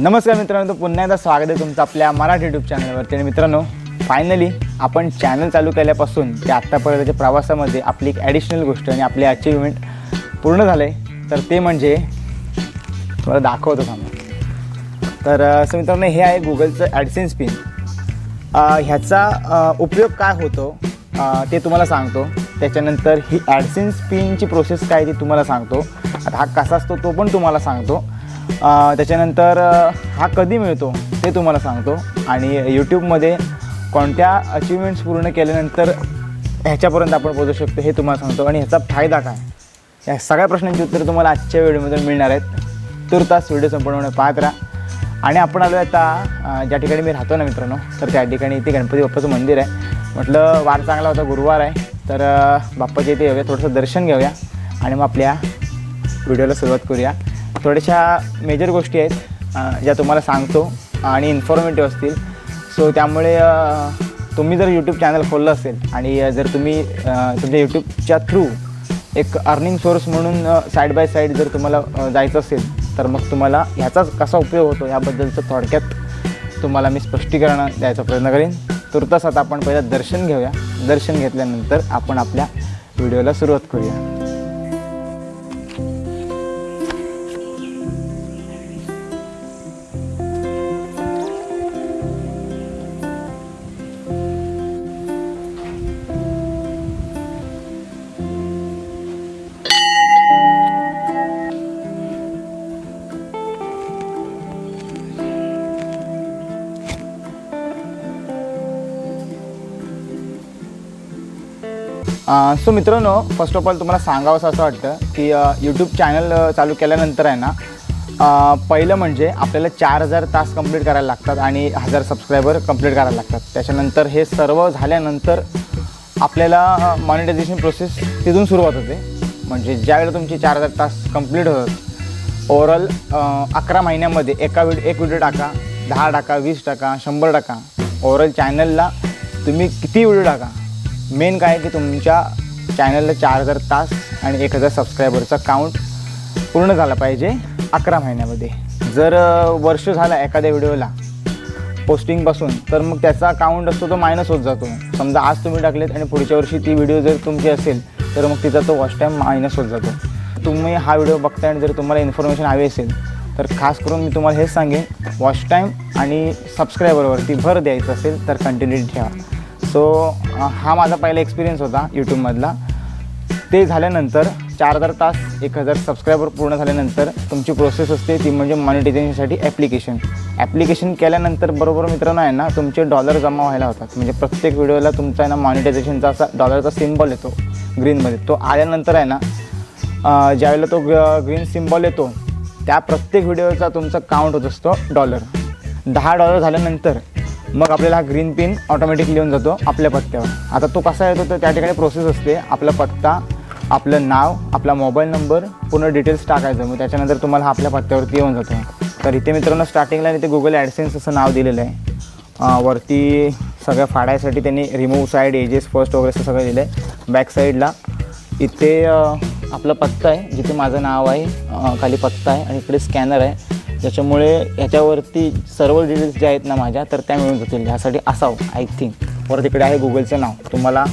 नमस्कार मित्रांनो पुन्हा एकदा स्वागत आहे तुमचं आपल्या मराठी यूट्यूब चॅनलवरती आणि मित्रांनो फायनली आपण चॅनल चालू केल्यापासून ते आत्तापर्यंतच्या प्रवासामध्ये आपली एक ॲडिशनल गोष्ट आणि आपली अचिव्हमेंट पूर्ण झालं आहे तर ते म्हणजे तुम्हाला दाखवतो थांबा. तर असं मित्रांनो हे आहे गुगलचं ॲडसेन्स पिन ह्याचा उपयोग काय होतो? ते तुम्हाला सांगतो. त्याच्यानंतर ही ॲडसेन्स पिनची प्रोसेस काय ती तुम्हाला सांगतो. आता हा कसा असतो तो पण तुम्हाला सांगतो. त्याच्यानंतर हा कधी मिळतो ते तुम्हाला सांगतो. आणि यूट्यूबमध्ये कोणत्या अचिव्हमेंट्स पूर्ण केल्यानंतर ह्याच्यापर्यंत आपण पोहोचू शकतो हे तुम्हाला सांगतो. आणि ह्याचा फायदा काय? या सगळ्या प्रश्नांची उत्तरं तुम्हाला आजच्या व्हिडिओमधून मिळणार आहेत. तुर्तास व्हिडिओ संपूर्ण पाहत राहा. आणि आपण आलो आता ज्या ठिकाणी मी राहतो ना मित्रांनो तर त्या ठिकाणी इथे गणपती बाप्पाचं मंदिर आहे. म्हटलं वार चांगला होता गुरुवार आहे. तर बाप्पाच्या इथे येऊया थोडंसं दर्शन घेऊया. आणि मग आपल्या व्हिडिओला सुरुवात करूया. थोड्याशा मेजर गोष्टी आहेत ज्या तुम्हाला सांगतो आणि इन्फॉर्मेटिव्ह असतील. सो त्यामुळे तुम्ही जर यूट्यूब चॅनल खोललं असेल आणि जर तुम्ही तुमच्या यूट्यूबच्या थ्रू एक अर्निंग सोर्स म्हणून साईड बाय साईड जर तुम्हाला जायचं असेल तर मग तुम्हाला ह्याचाच कसा उपयोग होतो याबद्दलचं थोडक्यात तुम्हाला मी स्पष्टीकरण द्यायचा प्रयत्न करेन. तुर्तास आता आपण पहिलं दर्शन घेऊया. दर्शन घेतल्यानंतर आपण आपल्या व्हिडिओला सुरुवात करूया. सो मित्रांनो फर्स्ट ऑफ ऑल तुम्हाला सांगावंसं असं वाटतं की यूट्यूब चॅनल चालू केल्यानंतर आहे ना पहिलं म्हणजे आपल्याला चार हजार तास कंप्लीट करायला लागतात आणि हजार सबस्क्रायबर कंप्लीट करायला लागतात. त्याच्यानंतर हे सर्व झाल्यानंतर आपल्याला मॉनिटायझेशन प्रोसेस तिथून सुरुवात होते. म्हणजे ज्यावेळेला तुमचे चार हजार तास कंप्लीट होतात ओवरऑल अकरा महिन्यामध्ये एका व्हिडिओ एक व्हिडिओ टाका दहा टाका वीस टाका शंभर टाका. ओवरऑल चॅनलला तुम्ही किती व्हिडिओ टाका? मेन काय आहे की तुमच्या चॅनलला चार हजार तास आणि एक हजार सबस्क्रायबरचा काउंट पूर्ण झाला पाहिजे अकरा महिन्यामध्ये. जर वर्ष झाला एखाद्या व्हिडिओला पोस्टिंगपासून तर मग त्याचा काउंट असतो तो मायनस होत जातो. समजा आज तुम्ही टाकलेत आणि पुढच्या वर्षी ती व्हिडिओ जर तुमची असेल तर मग तिचा तो वॉच टाईम मायनस होत जातो. तुम्ही हा व्हिडिओ बघताय आणि जर तुम्हाला इन्फॉर्मेशन हवी असेल तर खास करून मी तुम्हाला हेच सांगेन वॉच टाईम आणि सबस्क्रायबरवरती भर द्यायचं असेल तर कंटिन्यू ठेवा. सो हा माझा पहिला एक्सपिरियन्स होता यूट्यूबमधला ते झाल्यानंतर चार हजार तास एक हजार सबस्क्रायबर पूर्ण झाल्यानंतर तुमची प्रोसेस असते ती म्हणजे मॉनिटायझेशनसाठी ॲप्लिकेशन ॲप्लिकेशन केल्यानंतर बरोबर मित्रांनो आहे ना तुमचे डॉलर जमा व्हायला होतात. म्हणजे प्रत्येक व्हिडिओला तुमचा आहे ना मॉनिटायझेशनचा असा डॉलरचा सिम्बॉल येतो ग्रीनमध्ये तो आल्यानंतर आहे ना ज्यावेळेला तो ग्रीन सिम्बॉल येतो त्या प्रत्येक व्हिडिओचा तुमचा काउंट होत असतो डॉलर दहा डॉलर झाल्यानंतर मग आपल्याला हा ग्रीन पिन ऑटोमॅटिकली येऊन जातो आपल्या पत्त्यावर. आता तो कसा येतो तर त्या ठिकाणी प्रोसेस असते. आपला पत्ता आपलं नाव आपला मोबाईल नंबर पूर्ण डिटेल्स टाकायचं. मग त्याच्यानंतर तुम्हाला हा आपल्या पत्त्यावरती येऊन जातो. तर इथे मित्रांनो स्टार्टिंगला इथे गुगल ॲडसेन्स असं नाव दिलेलं आहे. वरती सगळं फाडायसाठी त्यांनी रिमूव्ह साईड एजेस फर्स्ट वगैरे असं सगळं दिलं आहे बॅक साईडला इथे आपलं आपला पत्ता आहे. जिथे माझं नाव आहे खाली पत्ता आहे आणि इकडे स्कॅनर आहे. ज्याच्यामुळे ह्याच्यावरती सर्व डिटेल्स ज्या आहेत ना माझ्या तर त्या मिळून जातील. ह्यासाठी असावं आय थिंक परत इकडे आहे गुगलचं नाव. तुम्हाला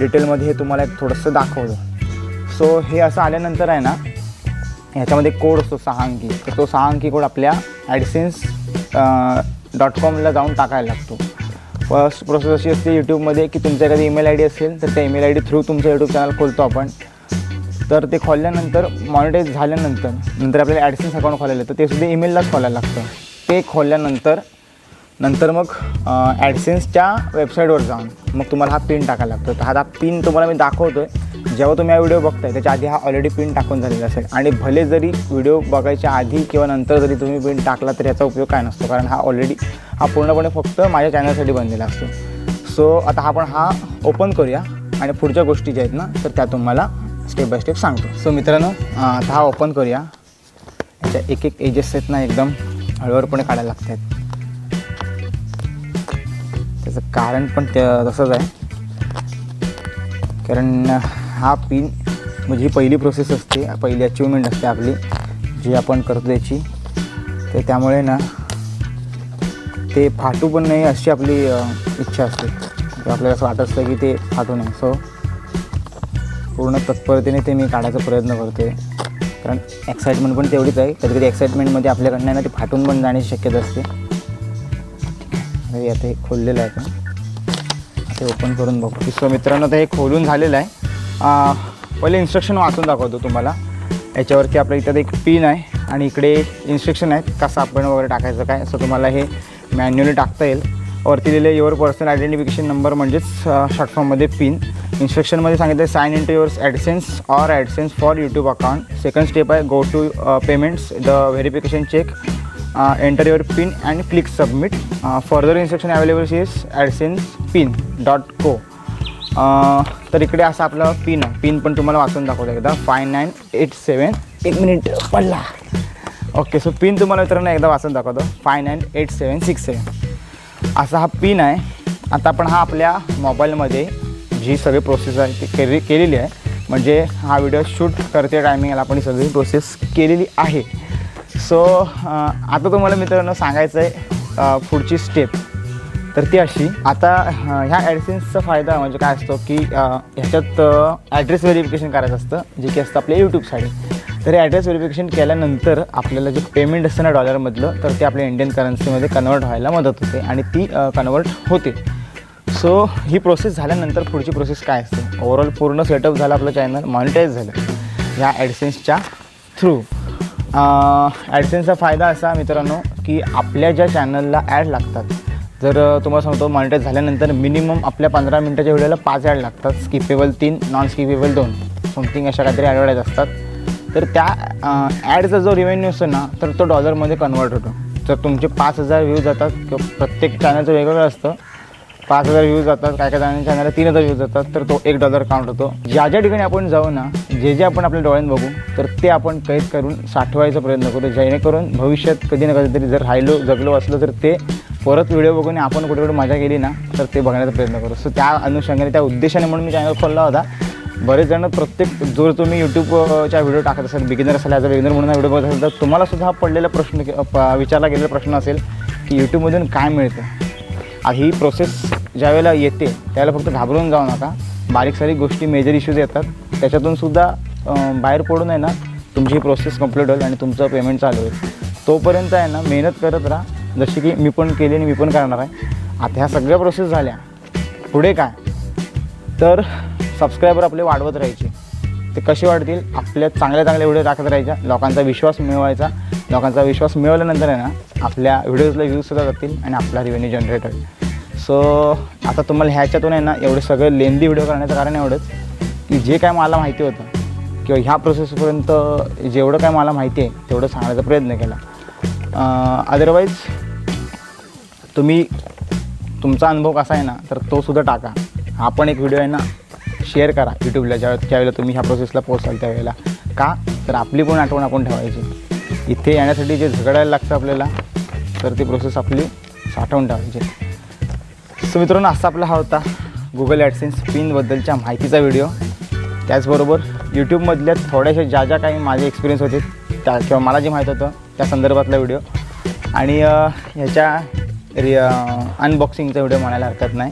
डिटेलमध्ये हे तुम्हाला एक थोडंसं दाखवलं. सो हे असं आल्यानंतर आहे ना ह्याच्यामध्ये कोड असतो सहा अंकी तर तो सहा अंकी कोड आपल्या ॲडसेन्स डॉट कॉमला जाऊन टाकायला लागतो. फर्स्ट प्रोसेस अशी असते यूट्यूबमध्ये की तुमच्या एखादी ईमेल आय डी असेल तर त्या ईमेल आय डी थ्रू तुमचं यूट्यूब चॅनल खोलतो आपण. तर ते खोलल्यानंतर मॉनिटाईज झाल्यानंतर नंतर आपल्याला ॲडसेन्स अकाउंट खोलायला तर ते सुद्धा ईमेललाच खोलायला लागतं. ते खोलल्यानंतर नंतर मग ॲडसेन्सच्या वेबसाईटवर जाऊन मग तुम्हाला हा पिन टाकायला लागतो. तर हा पिन तुम्हाला मी दाखवतो आहे जेव्हा तुम्ही हा व्हिडिओ बघताय त्याच्या आधी हा ऑलरेडी पिन टाकून झालेला असेल. आणि भले जरी व्हिडिओ बघायच्या आधी किंवा नंतर जरी तुम्ही पिन टाकला तर याचा उपयोग काय नसतो. कारण हा ऑलरेडी हा पूर्णपणे फक्त माझ्या चॅनलसाठी बनलेला असतो. सो आता आपण हा ओपन करूया. आणि पुढच्या गोष्टी ज्या आहेत ना तर त्या तुम्हाला स्टेप बाय स्टेप सांगतो. सो मित्रांनो आता हा ओपन करूया. याच्या एक एक एजेस आहेत ना एकदम हळूहळपणे काढायला लागत आहेत त्याचं कारण पण ते तसंच आहे. कारण हा पिन म्हणजे ही पहिली प्रोसेस असते पहिली अचिव्हमेंट असते आपली जी आपण करतो त्याची. तर त्यामुळे ना ते फाटू पण नाही अशी आपली इच्छा असते. आपल्याला असं वाटत असतं की ते फाटू नये. सो पूर्ण तत्परतेने ते मी काढायचा प्रयत्न करतो आहे कारण एक्साइटमेंट पण तेवढीच आहे. कधी कधी एक्साइटमेंटमध्ये आपल्याकडनं ना ते फाटून पण जाण्याची शक्यता असते. आता हे खोललेलं आहे आपण. ते ओपन करून बघू. सो मित्रांनो तर हे खोलून झालेलं आहे. पहिले इन्स्ट्रक्शन वाचून दाखवतो तुम्हाला. याच्यावरती आपल्या इथं एक पिन आहे आणि इकडे इन्स्ट्रक्शन आहेत कसं आपण वगैरे टाकायचं काय. असं तुम्हाला हे मॅन्युअली टाकता येईल. वरती लिहिले युअर पर्सनल आयडेंटिफिकेशन नंबर म्हणजेच शॉर्ट फॉर्ममध्ये पिन इन्स्ट्रक्शनमध्ये सांगितलं sign in to yours AdSense or AdSense for YouTube account second step आहे go to payments the verification check enter your PIN and click submit further instruction available is AdSense PIN dot co तर इकडे असं आपलं pin आहे. Pin पण तुम्हाला वाचून दाखवतो एकदा. फाय नाईन एट सेवन एक मिनिट पडला. ओके सो पिन तुम्हाला मित्रांनो एकदा वाचून दाखवतो. Five nine eight seven six seven असा हा पिन आहे. आता आपण हा आपल्या मोबाईलमध्ये जी सगळी प्रोसेस आहे ती केली केलेली आहे. म्हणजे हा व्हिडिओ शूट करते टायमिंगला आपण ही सगळी प्रोसेस केलेली आहे. सो आता तुम्हाला मित्रांनो सांगायचं आहे पुढची स्टेप तर ती अशी आता ह्या ॲडसेन्सचा फायदा म्हणजे काय असतो की ह्याच्यात ॲड्रेस व्हेरिफिकेशन करायचं असतं जे की असतं आपल्या यूट्यूबसाठी तर हे ॲड्रेस व्हेरिफिकेशन केल्यानंतर आपल्याला जे पेमेंट असतं ना डॉलरमधलं तर ते आपल्या इंडियन करन्सीमध्ये कन्वर्ट व्हायला मदत होते आणि ती कन्वर्ट होते. सो ही प्रोसेस झाल्यानंतर पुढची प्रोसेस काय असते? ओव्हरऑल पूर्ण सेटअप झालं आपलं चॅनल मॉनिटाईज झालं ह्या ॲडसेन्सच्या थ्रू ॲडसेन्सचा फायदा असा मित्रांनो की आपल्या ज्या चॅनलला ॲड लागतात जर तुम्हाला सांगतो मॉनिटाईज झाल्यानंतर मिनिमम आपल्या पंधरा मिनटाच्या व्हिडिओला पाच ॲड लागतात. स्किपेबल तीन नॉन स्किपेबल दोन. समथिंग अशा काहीतरी ॲडवर्टाईज असतात. तर त्या ॲडचा जो रिव्हेन्यू असतो ना तर तो डॉलरमध्ये कन्वर्ट होतो. जर तुमचे पाच हजार व्ह्यूज जातात किंवा प्रत्येक चॅनलचं वेगवेगळं असतं. पाच हजार व्ह्यूज जातात काय काय जणांच्या चॅनलला तीन हजार व्ह्यूज जातात तर तो एक डॉलर काउंट होतो. ज्या ज्या ठिकाणी आपण जाऊ ना जे जे आपण आपल्या डोळ्यात बघू तर ते आपण कैद करून साठवायचा प्रयत्न करू. जेणेकरून भविष्यात कधी ना कधीतरी जर राहिलो जगलो असलो तर ते परत व्हिडिओ बघून आपण कुठे कुठे मजा केली ना तर ते बघण्याचा प्रयत्न करू. सो त्या अनुषंगाने त्या उद्देशाने म्हणून मी चॅनल खोलला होता. बरेच जण प्रत्येक जो तुम्ही यूट्यूबच्या व्हिडिओ टाकत असाल बिगिनर असाल ॲज अ बिगिनर म्हणून व्हिडिओ बघत असेल तर तुम्हाला सुद्धा हा पडलेला प्रश्न प- विचारला गेलेला प्रश्न असेल की यूट्यूबमधून काय मिळतं? ही प्रोसेस ज्या वेळेला येते त्यावेळेला फक्त घाबरून जाऊ नका. बारीक सारीक गोष्टी मेजर इश्यूज येतात. त्याच्यातून सुद्धा बाहेर पडून आहे ना तुमची ही प्रोसेस कंप्लीट होईल आणि तुमचं पेमेंट चालू होईल. तोपर्यंत आहे ना मेहनत करत राहा. जशी की मी पण केली आणि मी पण करणार आहे. आता ह्या सगळ्या प्रोसेस झाल्या. पुढे काय? तर सबस्क्रायबर आपले वाढवत राहायचे. ते कसे वाढतील? आपल्या चांगल्या चांगल्या व्हिडिओ टाकत राहायच्या लोकांचा विश्वास मिळवायचा. लोकांचा विश्वास मिळवल्यानंतर आहे ना आपल्या व्हिडिओजला व्ह्यूजसुद्धा जातील आणि आपला रेव्हेन्यू जनरेट होईल. सो आता तुम्हाला ह्याच्यातून आहे ना एवढे सगळे लेंदी व्हिडिओ करण्याचं कारण एवढंच की जे काय मला माहिती होतं किंवा ह्या प्रोसेसपर्यंत जेवढं काय मला माहिती आहे तेवढं सांगण्याचा प्रयत्न केला. अदरवाईज तुम्ही तुमचा अनुभव कसा आहे ना तर तोसुद्धा टाका. हा पण एक व्हिडिओ आहे ना शेअर करा. यूट्यूबला ज्या ज्यावेळेला तुम्ही ह्या प्रोसेसला पोहोचाल त्यावेळेला. का? तर आपली पण आठवण आपण ठेवायची. इथे येण्यासाठी जे झगडायला लागतं आपल्याला तर ती प्रोसेस आपली साठवून ठेवायची. सो मित्रांनो असा आपला हा होता गुगल ॲडसेन्स पिनबद्दलच्या माहितीचा व्हिडिओ त्याचबरोबर यूट्यूबमधल्या थोड्याशा ज्या ज्या काही माझे एक्सपिरियन्स होते त्या किंवा मला जे माहीत होतं त्या संदर्भातला व्हिडिओ आणि ह्याच्या रि अनबॉक्सिंगचा व्हिडिओ म्हणायला हरकत नाही.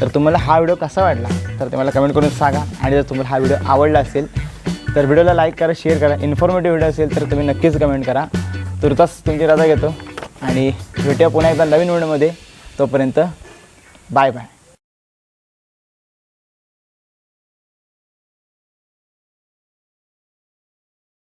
तर तुम्हाला हा व्हिडिओ कसा वाटला तर ते मला कमेंट करून सांगा. आणि जर तुम्हाला हा व्हिडिओ आवडला असेल तर व्हिडिओला लाईक करा शेअर करा. इन्फॉर्मेटिव्ह व्हिडिओ असेल तर तुम्ही नक्कीच कमेंट करा. तुर्तास तुमची रजा घेतो. आणि भेटूया पुन्हा एकदा नवीन व्हिडिओमध्ये. तोपर्यंत बाय बाय